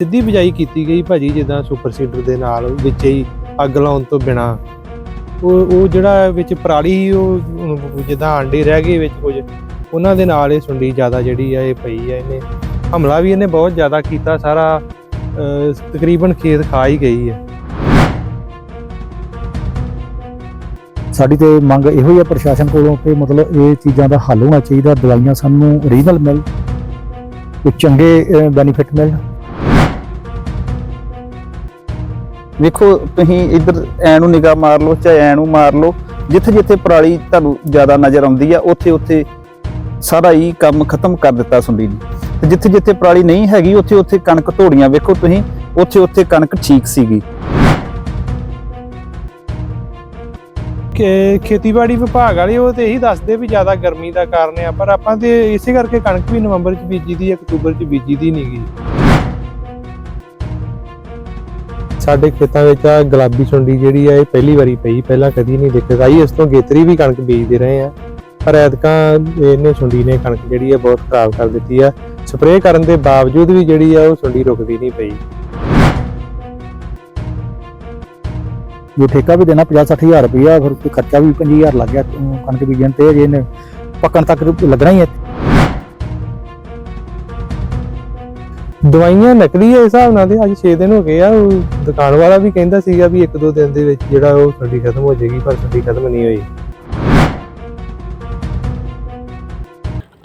ਸਿੱਧੀ ਬਿਜਾਈ ਕੀਤੀ ਗਈ ਭਾਜੀ ਜਿੱਦਾਂ ਸੁਪਰ ਸੀਡਰ ਦੇ ਨਾਲ ਵਿੱਚ ਹੀ ਅੱਗ ਲਾਉਣ ਤੋਂ ਬਿਨਾ। ਉਹ ਉਹ ਜਿਹੜਾ ਵਿੱਚ ਪਰਾਲੀ ਉਹ ਜਿੱਦਾਂ ਆਂਡੇ ਰਹਿ ਗਏ ਵਿੱਚ ਕੁਝ, ਉਹਨਾਂ ਦੇ ਨਾਲ ਇਹ ਸੁੰਡੀ ਜ਼ਿਆਦਾ ਜਿਹੜੀ ਆ, ਇਹ ਪਈ ਆ, ਇਹਨੇ ਹਮਲਾ ਵੀ ਇਹਨੇ ਬਹੁਤ ਜ਼ਿਆਦਾ ਕੀਤਾ, ਸਾਰਾ ਤਕਰੀਬਨ ਖੇਤ ਖਾ ਹੀ ਗਈ ਹੈ ਸਾਡੀ ਤੇ ਮੰਗ ਇਹੋ ਹੀ ਹੈ ਪ੍ਰਸ਼ਾਸਨ ਕੋਲੋਂ ਕਿ ਮਤਲਬ ਇਹ ਚੀਜ਼ਾਂ ਦਾ ਹੱਲ ਹੋਣਾ ਚਾਹੀਦਾ, ਦਵਾਈਆਂ ਸਾਨੂੰ ਓਰੀਜਨਲ ਮਿਲ ਤੇ ਚੰਗੇ ਬੈਨੀਫਿਟ ਮਿਲ। ਵੇਖੋ, ਤੁਸੀਂ ਇੱਧਰ ਐ ਨੂੰ ਨਿਗਾਹ ਮਾਰ ਲਓ, ਚਾਹੇ ਐ ਨੂੰ ਮਾਰ ਲਓ, ਜਿੱਥੇ ਜਿੱਥੇ ਪਰਾਲੀ ਤੁਹਾਨੂੰ ਜ਼ਿਆਦਾ ਨਜ਼ਰ ਆਉਂਦੀ ਆ, ਉੱਥੇ ਉੱਥੇ ਸਾਰਾ ਹੀ ਕੰਮ ਖਤਮ ਕਰ ਦਿੱਤਾ ਸੁੰਡੀ ਨੇ। ਤੇ ਜਿੱਥੇ ਜਿੱਥੇ ਪਰਾਲੀ ਨਹੀਂ ਹੈਗੀ, ਉੱਥੇ ਉੱਥੇ ਕਣਕ ਧੋੜੀਆਂ। ਵੇਖੋ ਤੁਸੀਂ, ਉੱਥੇ ਉੱਥੇ ਕਣਕ ਠੀਕ ਸੀਗੀ। ਕਿ ਖੇਤੀਬਾੜੀ ਵਿਭਾਗ ਵਾਲੇ ਉਹ ਤੇ ਇਹੀ ਦੱਸਦੇ ਵੀ ਜ਼ਿਆਦਾ ਗਰਮੀ ਦਾ ਕਾਰਨ ਆ, ਪਰ ਆਪਾਂ ਤੇ ਇਸੇ ਕਰਕੇ ਕਣਕ ਵੀ ਨਵੰਬਰ ਚ ਬੀਜੀ ਦੀ, ਅਕਤੂਬਰ ਚ ਬੀਜੀ ਦੀ ਨਹੀਂਗੀ ਸਾਡੇ ਖੇਤਾਂ ਵਿੱਚ ਆ ਗੁਲਾਬੀ ਸੁੰਡੀ ਜਿਹੜੀ ਆ, ਇਹ ਪਹਿਲੀ ਵਾਰੀ ਪਈ, ਪਹਿਲਾਂ ਕਦੀ ਨਹੀਂ ਦਿੱਕਤ ਆਈ ਇਸ ਤੋਂ ਗੇਤਰੀ ਵੀ ਕਣਕ ਬੀਜਦੇ ਰਹੇ ਆ, ਪਰ ਐਤਕਾਂ ਇਹਨੇ ਸੁੰਡੀ ਨੇ ਕਣਕ ਜਿਹੜੀ ਆ ਬਹੁਤ ਖਰਾਬ ਕਰ ਦਿੱਤੀ ਆ। ਸਪਰੇਅ ਕਰਨ ਦੇ ਬਾਵਜੂਦ ਵੀ ਜਿਹੜੀ ਆ ਉਹ ਸੁੰਡੀ ਰੁਕਦੀ ਨਹੀਂ ਪਈ। ਜੇ ਠੇਕਾ ਵੀ ਦੇਣਾ 50 ਹਜ਼ਾਰ ਰੁਪਇਆ ਫਿਰ ਖਰਚਾ ਵੀ 25000 ਲੱਗ ਗਿਆ ਕਣਕ ਬੀਜਣ ਤੇ। ਜੇ ਇਹਨੇ ਪੱਕਣ ਤੱਕ ਲੱਗਣਾ ਹੀ ਹੈ। ਦਵਾਈਆਂ ਨਕਲੀ ਹੈ ਹਿਸਾਬ ਨਾਲ ਤੇ ਅੱਜ 6 ਦਿਨ ਹੋ ਗਏ ਆ, ਉਹ ਦੁਕਾਨ ਵਾਲਾ ਵੀ ਕਹਿੰਦਾ ਸੀਗਾ ਵੀ ਇੱਕ ਦੋ ਦਿਨ ਦੇ ਵਿੱਚ ਜਿਹੜਾ ਉਹ ਸੁੰਡੀ ਖਤਮ ਹੋ ਜਾਏਗੀ, ਪਰ ਸੁੰਡੀ ਖਤਮ ਨਹੀਂ ਹੋਈ।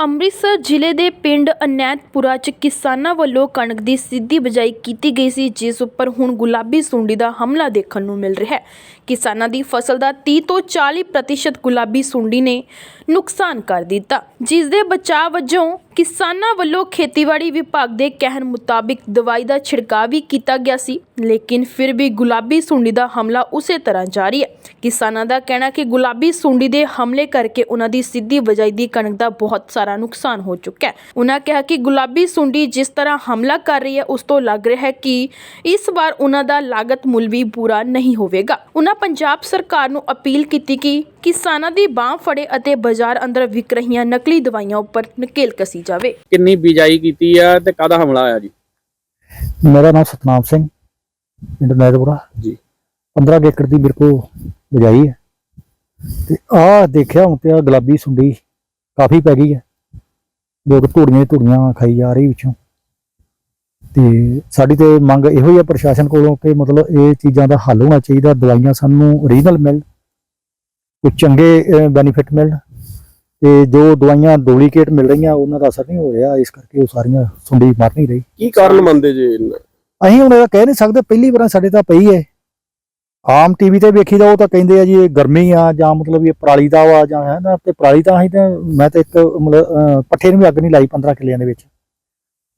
ਅੰਮ੍ਰਿਤਸਰ ਜ਼ਿਲ੍ਹੇ ਦੇ ਪਿੰਡ ਅਨੈਤਪੁਰਾ 'ਚ ਕਿਸਾਨਾਂ ਵੱਲੋਂ ਕਣਕ ਦੀ ਸਿੱਧੀ ਬਜਾਈ ਕੀਤੀ ਗਈ ਸੀ, ਜਿਸ ਉੱਪਰ ਹੁਣ ਗੁਲਾਬੀ ਸੁੰਡੀ ਦਾ ਹਮਲਾ ਦੇਖਣ ਨੂੰ ਮਿਲ ਰਿਹਾ ਹੈ। ਕਿਸਾਨਾਂ ਦੀ ਫਸਲ ਦਾ 30 ਤੋਂ 40% ਗੁਲਾਬੀ ਸੁੰਡੀ ਨੇ ਨੁਕਸਾਨ ਕਰ ਦਿੱਤਾ। ਜਿਸ ਦੇ ਬਚਾਅ ਵਜੋਂ ਕਿਸਾਨਾਂ ਵੱਲੋਂ ਖੇਤੀਬਾੜੀ ਵਿਭਾਗ ਦੇ ਕਹਿਣ ਮੁਤਾਬਿਕ ਦਵਾਈ ਦਾ ਛਿੜਕਾਅ ਵੀ ਕੀਤਾ ਗਿਆ ਸੀ, ਲੇਕਿਨ ਫਿਰ ਵੀ ਗੁਲਾਬੀ ਸੁੰਡੀ ਦਾ ਹਮਲਾ ਉਸੇ ਤਰ੍ਹਾਂ ਜਾਰੀ ਹੈ। ਕਿਸਾਨਾਂ ਦਾ ਕਹਿਣਾ ਕਿ ਗੁਲਾਬੀ ਸੁੰਡੀ ਦੇ ਹਮਲੇ ਕਰਕੇ ਉਹਨਾਂ ਦੀ ਸਿੱਧੀ ਬਜਾਈ ਦੀ ਕਣਕ ਦਾ ਬਹੁਤ ਸਾਰਾ ਨੁਕਸਾਨ ਹੋ ਚੁੱਕਾ ਹੈ। ਉਹਨਾਂ ਕਿਹਾ ਕਿ ਗੁਲਾਬੀ ਸੁੰਡੀ ਜਿਸ ਤਰ੍ਹਾਂ ਹਮਲਾ ਕਰ ਰਹੀ ਹੈ, ਉਸ ਤੋਂ ਲੱਗ ਰਿਹਾ ਹੈ ਕਿ ਇਸ ਵਾਰ ਉਹਨਾਂ ਦਾ ਲਾਗਤ ਮੁੱਲ ਵੀ ਪੂਰਾ ਨਹੀਂ ਹੋਵੇਗਾ। ਉਹਨਾਂ ਪੰਜਾਬ ਸਰਕਾਰ ਨੂੰ ਅਪੀਲ ਕੀਤੀ ਕਿ ਕਿਸਾਨਾਂ ਦੀ ਬਾਹ ਫੜੇ ਅਤੇ ਬਾਜ਼ਾਰ ਅੰਦਰ ਵਿਕ ਰਹੀਆਂ ਨਕਲੀ ਦਵਾਈਆਂ ਉੱਪਰ ਨਕੇਲ ਕਸੀ ਜਾਵੇ। ਕਿੰਨੀ ਬਿਜਾਈ ਕੀਤੀ ਆ ਤੇ ਕਾਹਦਾ ਹਮਲਾ ਆਇਆ ਜੀ? ਮੇਰਾ ਨਾਮ ਸਤਨਾਮ ਸਿੰਘ ਪਿੰਡ ਨੈਦਪੁਰਾ ਜੀ। 15 ਏਕੜ ਦੀ ਮੇਰੇ ਕੋਲ ਬਜਾਈ ਹੈ। ਤੇ ਆਹ ਦੇਖਿਆ ਹੁਣ ਤੇ ਆਹ ਗੁਲਾਬੀ ਸੁੰਡੀ ਕਾਫੀ ਪੈ ਗਈ ਹੈ। ਲੋਕ ਧੂੜੀਆਂ ਹੀ ਧੂੜੀਆਂ ਖਾਈ ਜਾ ਰਹੀ ਵਿੱਚੋਂ। ਤੇ ਸਾਡੀ ਤੇ ਮੰਗ ਇਹੋ ਹੀ ਹੈ ਪ੍ਰਸ਼ਾਸਨ ਕੋਲੋਂ ਕਿ ਮਤਲਬ ਇਹ ਚੀਜ਼ਾਂ ਦਾ ਹੱਲ ਹੋਣਾ ਚਾਹੀਦਾ। ਦਵਾਈਆਂ ਸਾਨੂੰ ਓਰੀਜਨਲ ਮਿਲ ਕੋਈ ਚੰਗੇ ਬੈਨੀਫਿਟ ਮਿਲ ਤੇ ਜੋ ਦਵਾਈਆਂ ਡੁਪਲੀਕੇਟ ਮਿਲ ਰਹੀਆਂ ਉਹਨਾਂ ਦਾ ਅਸਰ ਨਹੀਂ ਹੋ ਰਿਹਾ। ਇਸ ਕਰਕੇ ਉਹ ਸਾਰੀਆਂ ਸੁੰਡੀ ਮਰ ਨਹੀਂ ਰਹੀ। ਕੀ ਕਾਰਨ ਮੰਨਦੇ ਜੀ? ਅਸੀਂ ਹੁਣ ਇਹ ਕਹਿ ਨਹੀਂ ਸਕਦੇ ਪਹਿਲੀ ਵਾਰ ਸਾਡੇ ਤਾਂ ਪਈ ਹੈ। ਆਮ ਟੀਵੀ ਤੇ ਵੇਖੀਦਾ ਉਹ ਤਾਂ ਕਹਿੰਦੇ ਆ ਜੀ ਇਹ ਗਰਮੀ ਆ ਜਾਂ ਮਤਲਬ ਇਹ ਪਰਾਲੀ ਦਾ ਵਾ ਜਾਂ ਹੈ ਨਾ ਤੇ ਪਰਾਲੀ ਤਾਂ ਅਸੀਂ ਤਾਂ ਮੈਂ ਤਾਂ ਇੱਕ ਮਤਲਬ ਅਹ, ਪੱਠੇ ਨੂੰ ਵੀ ਅੱਗ ਨਹੀਂ ਲਾਈ 15 ਕਿੱਲਿਆਂ ਦੇ ਵਿੱਚ।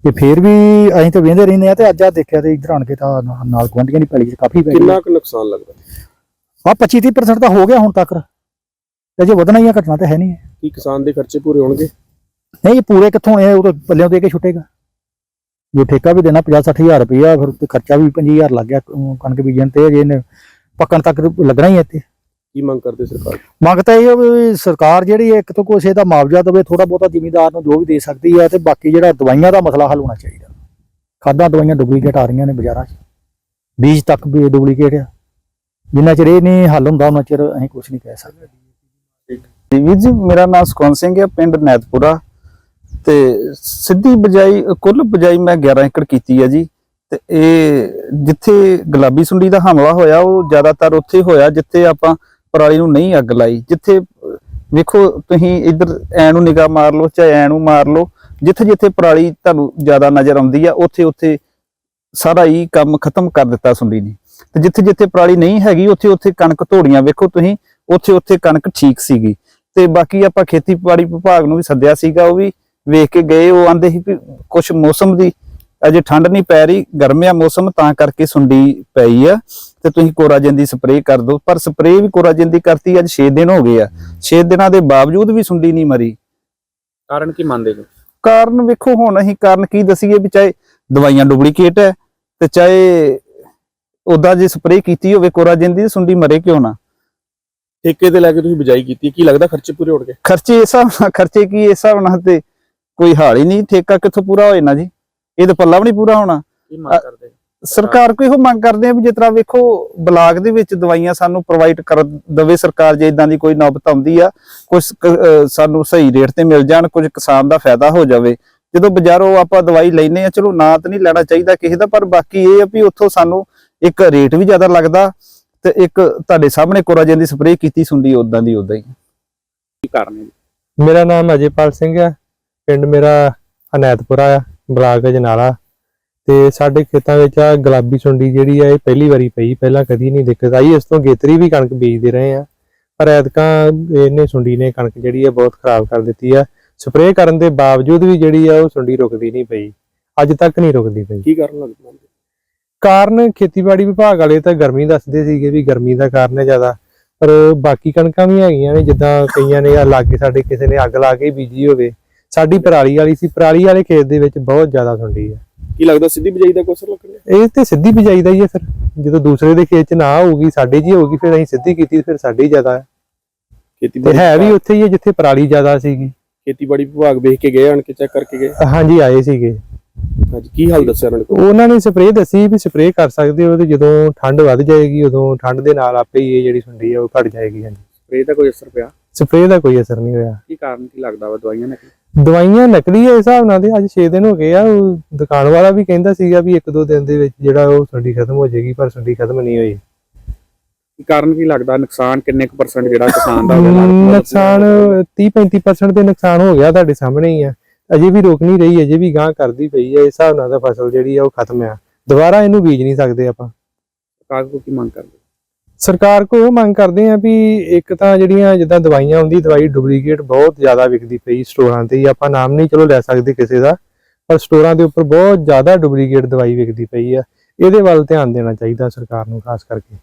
ਤੇ ਫੇਰ ਵੀ ਅਸੀਂ ਤਾਂ ਵੇਂਦੇ ਰਹਿੰਦੇ ਆ ਤੇ ਅੱਜ ਆ ਦੇਖਿਆ ਤੇ ਇੱਧਰ ਆਣ ਕੇ ਤਾਂ ਨਾ- ਨਾਲ ਗੁਆਂਢੀਆਂ ਦੀ ਪੈਲੀ 'ਚ ਕਾਫੀ ਪੈ ਗਈ। ਕਿੰਨਾ ਕੁ ਨੁਕਸਾਨ ਲੱਗਦਾ? ਆ 25 30% ਤਾਂ ਹੋ ਗਿਆ ਹੁਣ ਤੱਕ। ਤੇ ਜੇ ਵਧਣਾ ਹੀ ਆ ਘਟਣਾ ਤਾਂ ਹੈ ਨਹੀਂ। ਕੀ ਕਿਸਾਨ ਦੇ ਖਰਚੇ ਪੂਰੇ ਹੋਣਗੇ? ਨਹੀਂ ਇਹ ਪੂਰੇ ਕਿੱਥੋਂ ਇਹ ਉਹ ਤਾਂ ਪੱਲਿਆਂ ਦੇ ਕੇ ਛੁੱਟੇਗਾ। ਜੋ ਠੇਕਾ ਵੀ ਦੇਣਾ 50 ਹਜ਼ਾਰ ਰੁਪਇਆ ਫਿਰ ਉੱਤੇ ਖਰਚਾ ਵੀ 25000 ਲੱਗ ਗਿਆ ਅਮ, ਕਣਕ ਬੀਜਣ ਤੇ ਜੇ ਇਹਨੇ ਪੱਕਣ ਤੱਕ ਲੱਗਣਾ ਹੀ ਹੈ ਇੱਥੇ। ਕੀ ਮੰਗ ਕਰਦੇ ਸਰਕਾਰ? ਮੰਗ ਤਾਂ ਇਹ ਹੈ ਵੀ ਸਰਕਾਰ ਜਿਹੜੀ ਹੈ ਇੱਕ ਤੋਂ ਕੁਛ ਇਹਦਾ ਮੁਆਵਜ਼ਾ ਦੇਵੇ ਥੋੜਾ ਬਹੁਤਾ ਜ਼ਿਮੀਂਦਾਰ ਨੂੰ ਜੋ ਵੀ ਦੇ ਸਕਦੀ ਹੈ ਤੇ ਬਾਕੀ ਜਿਹੜਾ ਦਵਾਈਆਂ ਦਾ ਮਸਲਾ ਹੱਲ ਹੋਣਾ ਚਾਹੀਦਾ। ਖਾਦਾਂ ਦਵਾਈਆਂ ਡੁਪਲੀਕੇਟ ਆ ਰਹੀਆਂ ਨੇ ਬਾਜ਼ਾਰਾਂ 'ਚ। ਬੀਜ ਤੱਕ ਵੀ ਡੁਪਲੀਕੇਟ ਆ। ਜਿੰਨਾ ਚਿਰ ਇਹ ਨਹੀਂ ਹੱਲ ਹੁੰਦਾ ਉਹਨਾਂ ਚਿਰ ਅਸੀਂ ਕੁਝ ਨਹੀਂ ਕਹਿ ਸਕਦੇ। ਵੀਰ ਜੀ, ਮੇਰਾ ਨਾਮ ਸੁਖਵੰਤ ਸਿੰਘ ਹੈ, ਪਿੰਡ ਨੈਤਪੁਰਾ। ਤੇ ਸਿੱਧੀ ਬਜਾਈ, ਕੁੱਲ ਬਜਾਈ ਮੈਂ 11 ਏਕੜ ਕੀਤੀ ਹੈ ਜੀ। ਤੇ ਇਹ ਜਿੱਥੇ ਗੁਲਾਬੀ ਸੁੰਡੀ ਦਾ ਹਮਲਾ ਹੋਇਆ, ਉਹ ਜ਼ਿਆਦਾਤਰ ਉੱਥੇ ਹੋਇਆ, ਜਿੱਥੇ ਆਪਾਂ ਪਰਾਲੀ ਨੂੰ ਨਹੀਂ ਅੱਗ ਲਾਈ। ਜਿੱਥੇ, ਵੇਖੋ, ਤੁਸੀਂ ਇੱਧਰ ਐ ਨੂੰ ਨਿਗਾਹ ਮਾਰ ਲਓ, ਚਾਹੇ ਐ ਨੂੰ ਮਾਰ ਲਓ ਜਿੱਥੇ ਜਿੱਥੇ ਪਰਾਲੀ ਤੁਹਾਨੂੰ ਜ਼ਿਆਦਾ ਨਜ਼ਰ ਆਉਂਦੀ ਆ ਉੱਥੇ ਉੱਥੇ ਸਾਰਾ ਹੀ ਕੰਮ ਖਤਮ ਕਰ ਦਿੱਤਾ ਸੁੰਡੀ ਨੇ। ਤੇ ਜਿੱਥੇ ਜਿੱਥੇ ਪਰਾਲੀ ਨਹੀਂ ਹੈਗੀ ਉੱਥੇ ਉੱਥੇ ਕਣਕ ਧੋੜੀਆਂ, ਵੇਖੋ ਤੁਸੀਂ ਉੱਥੇ ਉੱਥੇ ਕਣਕ ਠੀਕ ਸੀਗੀ। ਤੇ ਬਾਕੀ ਆਪਾਂ ਖੇਤੀਬਾੜੀ ਵਿਭਾਗ ਨੂੰ ਵੀ ਸੱਦਿਆ ਸੀਗਾ ਉਹ ਵੀ ਵੇਖ ਕੇ ਗਏ ਉਹ ਆਂਦੇ ਸੀ ਵੀ ਕੁਝ ਮੌਸਮ ਦੀ ਅਜੇ ਠੰਡ ਨਹੀਂ ਪੈ ਰਹੀ ਗਰਮਿਆ ਮੌਸਮ ਤਾਂ ਕਰਕੇ ਸੁੰਡੀ ਪਈ ਆ। ਤੇ ਤੁਸੀਂ ਕੋਰਾਜਨ ਦੀ ਸਪਰੇਅ ਕਰ ਦਿਓ ਪਰ ਸਪਰੇਅ ਵੀ ਕੋਰਾਜਨ ਦੀ ਕਰਤੀ ਅੱਜ 6 ਦਿਨ ਹੋ ਗਏ ਆ। 6 ਦਿਨਾਂ ਦੇ ਬਾਵਜੂਦ ਵੀ ਸੁੰਡੀ ਨਹੀਂ ਮਰੀ। ਕਾਰਨ ਕੀ ਮੰਨਦੇ ਜੀ? ਕਾਰਨ ਵੇਖੋ ਹੁਣ ਅਸੀਂ ਕਾਰਨ ਕੀ ਦਸੀਏ ਵੀ ਚਾਹੇ ਦਵਾਈਆਂ ਡੁਪਲੀਕੇਟ ਹੈ ਤੇ ਚਾਹੇ ਉਦਾਂ ਜੇ ਸਪਰੇਅ ਕੀਤੀ ਹੋਵੇ ਕੋਰਾਜਨ ਦੀ ਸੁੰਡੀ ਮਰੇ ਕਿਉਂ ਨਾ? ਠੇਕੇ ਤੇ ਲੈ ਕੇ ਤੁਸੀਂ ਬਿਜਾਈ ਕੀਤੀ ਕੀ ਲੱਗਦਾ ਖਰਚੇ ਪੂਰੇ ਹੋਣਗੇ? ਖਰਚੇ ਇਸ ਹਿਸਾਬ ਨਾਲ ਖਰਚੇ ਕੀ ਇਸ ਹਿਸਾਬ ਨਾਲ ਤੇ ਕੋਈ ਹਾਲ ਹੀ ਨਹੀਂ ਠੇਕਾ ਕਿੱਥੋਂ ਪੂਰਾ ਹੋਏ ਨਾ ਜੀ? ਇਹ ਤਾਂ ਪੱਲਾ ਵੀ ਨਹੀਂ ਪੂਰਾ ਹੋਣਾ। ਕੀ ਮੰਗ ਕਰਦੇ? ਸਰਕਾਰ ਕੋਈ ਇਹੋ ਮੰਗ ਕਰਦੇ ਆ ਵੀ ਜਿਸ ਤਰ੍ਹਾਂ ਵੇਖੋ ਬਲਾਕ ਦੇ ਵਿੱਚ ਦਵਾਈਆਂ ਸਾਨੂੰ ਪ੍ਰੋਵਾਈਡ ਕਰ ਦਵੇ ਸਰਕਾਰ ਜੇ ਇਦਾਂ ਦੀ ਕੋਈ ਨੌਬਤ ਆਉਂਦੀ ਆ ਕੁਝ ਸਾਨੂੰ ਸਹੀ ਰੇਟ ਤੇ ਮਿਲ ਜਾਣ ਕੁਝ ਕਿਸਾਨ ਦਾ ਫਾਇਦਾ ਹੋ ਜਾਵੇ। ਜਦੋਂ ਬਾਜ਼ਾਰੋਂ ਆਪਾਂ ਦਵਾਈ ਲੈਨੇ ਆ ਚਲੋ ਨਾ ਤਾਂ ਨਹੀਂ ਲੈਣਾ ਚਾਹੀਦਾ ਕਿਸੇ ਦਾ ਪਰ ਬਾਕੀ ਇਹ ਆ ਵੀ ਉੱਥੋਂ ਸਾਨੂੰ ਇੱਕ ਰੇਟ ਵੀ ਜ਼ਿਆਦਾ ਲੱਗਦਾ। ਤੇ ਇੱਕ ਤੁਹਾਡੇ ਸਾਹਮਣੇ ਕੋਰਾਜਨ ਦੀ ਸਪਰੇਅ ਕੀਤੀ ਸੁੰਡੀ ਉਦਾਂ ਦੀ ਉਦਾਂ ਹੀ। ਕੀ ਕਾਰਨ ਹੈ ਮੇਰਾ ਨਾਮ ਅਜੇਪਾਲ ਸਿੰਘ ਹੈ ਪਿੰਡ ਮੇਰਾ ਅਨੈਤਪੁਰਾ ਆ ਬਲਾਕ ਅਜਨਾਲਾ। ਤੇ ਸਾਡੇ ਖੇਤਾਂ ਵਿੱਚ ਆ ਗੁਲਾਬੀ ਸੁੰਡੀ ਜਿਹੜੀ ਆ ਇਹ ਪਹਿਲੀ ਵਾਰੀ ਪਈ ਪਹਿਲਾਂ ਕਦੀ ਨਹੀਂ ਦਿੱਕਤ ਆਈ। ਇਸ ਤੋਂ ਗੇਤਰੀ ਵੀ ਕਣਕ ਬੀਜਦੇ ਰਹੇ ਆ। ਪਰ ਐਤਕਾਂ ਇਹਨੇ ਸੁੰਡੀ ਨੇ ਕਣਕ ਜਿਹੜੀ ਆ ਬਹੁਤ ਖਰਾਬ ਕਰ ਦਿੱਤੀ ਆ। ਸਪਰੇਅ ਕਰਨ ਦੇ ਬਾਵਜੂਦ ਵੀ ਜਿਹੜੀ ਆ ਉਹ ਸੁੰਡੀ ਰੁਕਦੀ ਨਹੀਂ ਪਈ। ਅੱਜ ਤੱਕ ਨਹੀਂ ਰੁਕਦੀ ਪਈ। ਕੀ ਕਾਰਨ ਲੱਗਦਾ ਕਾਰਨ ਖੇਤੀਬਾੜੀ ਵਿਭਾਗ ਵਾਲੇ ਤਾਂ ਗਰਮੀ ਦੱਸਦੇ ਸੀਗੇ ਵੀ ਗਰਮੀ ਦਾ ਕਾਰਨ ਹੈ ਜ਼ਿਆਦਾ ਪਰ ਬਾਕੀ ਕਣਕਾਂ ਵੀ ਹੈਗੀਆਂ ਨੇ ਜਿੱਦਾਂ ਕਈਆਂ ਨੇ ਆ ਲਾਗੇ ਸਾਡੇ ਕਿਸੇ ਨੇ ਅੱਗ ਲਾ ਕੇ ਬੀਜੀ ਹੋਵੇ ਸਾਡੀ ਪਰਾਲੀ ਵਾਲੀ ਸੀ ਪਰਾਲੀ ਵਾਲੇ ਖੇਤ ਦੇ ਵਿੱਚ ਬਹੁਤ ਜ਼ਿਆਦਾ ਸੁੰਡੀ ਹੈ ਕੀ ਲੱਗਦਾ ਸਿੱਧੀ ਬਿਜਾਈ ਦਾ ਕੋਈ ਅਸਰ ਲੱਗਣਾ ਇਹ ਤੇ ਸਿੱਧੀ ਬਿਜਾਈ ਦਾ ਹੀ ਹੈ ਫਿਰ ਜਦੋਂ ਦੂਸਰੇ ਦੇ ਖੇਤ 'ਚ ਨਾ ਹੋਊਗੀ ਸਾਡੇ ਹੀ ਹੋਊਗੀ ਫਿਰ ਅਸੀਂ ਸਿੱਧੀ ਕੀਤੀ ਫਿਰ ਸਾਡੀ ਜ਼ਿਆਦਾ ਹੈ ਤੇ ਖੇਤੀਬਾੜੀ ਹੈ ਵੀ ਉੱਥੇ ਹੀ ਹੈ ਜਿੱਥੇ ਪਰਾਲੀ ਜ਼ਿਆਦਾ ਸੀਗੀ। ਖੇਤੀਬਾੜੀ ਵਿਭਾਗ ਵੇਖ ਕੇ ਗਏ ਆਣ ਕੇ ਚੈੱਕ ਕਰਕੇ ਗਏ? ਹਾਂਜੀ ਆਏ ਸੀਗੇ। ਹਾਂਜੀ ਕੀ ਹਾਲ ਦੱਸਿਆ ਉਹਨਾਂ ਨੇ? ਉਹਨਾਂ ਨੇ ਸਪਰੇਅ ਦੱਸੀ ਵੀ ਸਪਰੇਅ ਕਰ ਸਕਦੇ ਹੋ ਤੇ ਜਦੋਂ ਠੰਡ ਵੱਧ ਜਾਏਗੀ ਉਦੋਂ ਠੰਡ ਦੇ ਨਾਲ ਆਪੇ ਹੀ ਇਹ ਜਿਹੜੀ ਸੁੰਡੀ ਹੈ ਉਹ ਘਟ ਜਾਏਗੀ ਹਾਂਜੀ। ਸਪਰੇ ਦਾ ਕੋਈ ਅਸਰ ਪਿਆ? ਸਪਰੇਅ ਦਾ ਕੋਈ ਅਸਰ ਨਹੀਂ ਹੋਇਆ। ਕੀ ਕਾਰਨ ਕੀ ਲੱਗਦਾ ਵਾ ਦਵਾਈਆਂ ਨੇ ਦਵਾਈਆਂ ਨਕਲੀ ਹੈ ਹਿਸਾਬ ਨਾਲ ਤੇ ਅੱਜ 6 ਦਿਨ ਹੋ ਗਏ ਆ ਉਹ ਦੁਕਾਨ ਵਾਲਾ ਵੀ ਕਹਿੰਦਾ ਸੀਗਾ ਵੀ ਇੱਕ ਦੋ ਦਿਨ ਦੇ ਵਿੱਚ ਜਿਹੜਾ ਉਹ ਸੁੰਡੀ ਖਤਮ ਹੋ ਜਾਏਗੀ ਪਰ ਸੁੰਡੀ ਖਤਮ ਨਹੀਂ ਹੋਈ। ਕੀ ਕਾਰਨ ਕੀ ਲੱਗਦਾ? ਨੁਕਸਾਨ ਕਿੰਨੇ ਕੁ ਪਰਸੈਂਟ ਜਿਹੜਾ ਕਿਸਾਨ ਦਾ ਨੁਕਸਾਨ 30 35% ਦੇ ਨੁਕਸਾਨ ਹੋ ਗਿਆ ਤੁਹਾਡੇ ਸਾਹਮਣੇ ਹੀ ਆ। ਅਜੇ ਵੀ ਰੁਕ ਨਹੀਂ ਰਹੀ ਅਜੇ ਵੀ ਗਾਂ ਕਰਦੀ ਪਈ ਹੈ ਇਸ ਹਿਸਾਬ ਨਾਲ ਤਾਂ ਫਸਲ ਜਿਹੜੀ ਆ ਉਹ ਖਤਮ ਆ। ਦੁਬਾਰਾ ਇਹਨੂੰ ਬੀਜ ਨਹੀਂ ਸਕਦੇ ਆਪਾਂ। ਸਰਕਾਰ ਕੋਲ ਕੀ ਮੰਗ ਕਰਦੇ? ਸਰਕਾਰ ਕੋਲ ਇਹ ਮੰਗ ਕਰਦੇ ਆ ਵੀ ਇੱਕ ਤਾਂ ਜਿਹੜੀਆਂ ਜਿੱਦਾਂ ਦਵਾਈਆਂ ਹੁੰਦੀ ਦਵਾਈ ਡੁਪਲੀਕੇਟ ਬਹੁਤ ਜ਼ਿਆਦਾ ਵਿਕਦੀ ਪਈ ਸਟੋਰਾਂ ਤੇ ਹੀ ਆਪਾਂ ਨਾਮ ਨਹੀਂ ਚਲੋ ਲੈ ਸਕਦੇ ਕਿਸੇ ਦਾ ਪਰ ਸਟੋਰਾਂ ਦੇ ਉੱਪਰ ਬਹੁਤ ਜ਼ਿਆਦਾ ਡੁਪਲੀਕੇਟ ਦਵਾਈ ਵਿਕਦੀ ਪਈ ਆ। ਇਹਦੇ ਵੱਲ ਧਿਆਨ ਦੇਣਾ ਚਾਹੀਦਾ ਸਰਕਾਰ ਨੂੰ ਖਾਸ ਕਰਕੇ।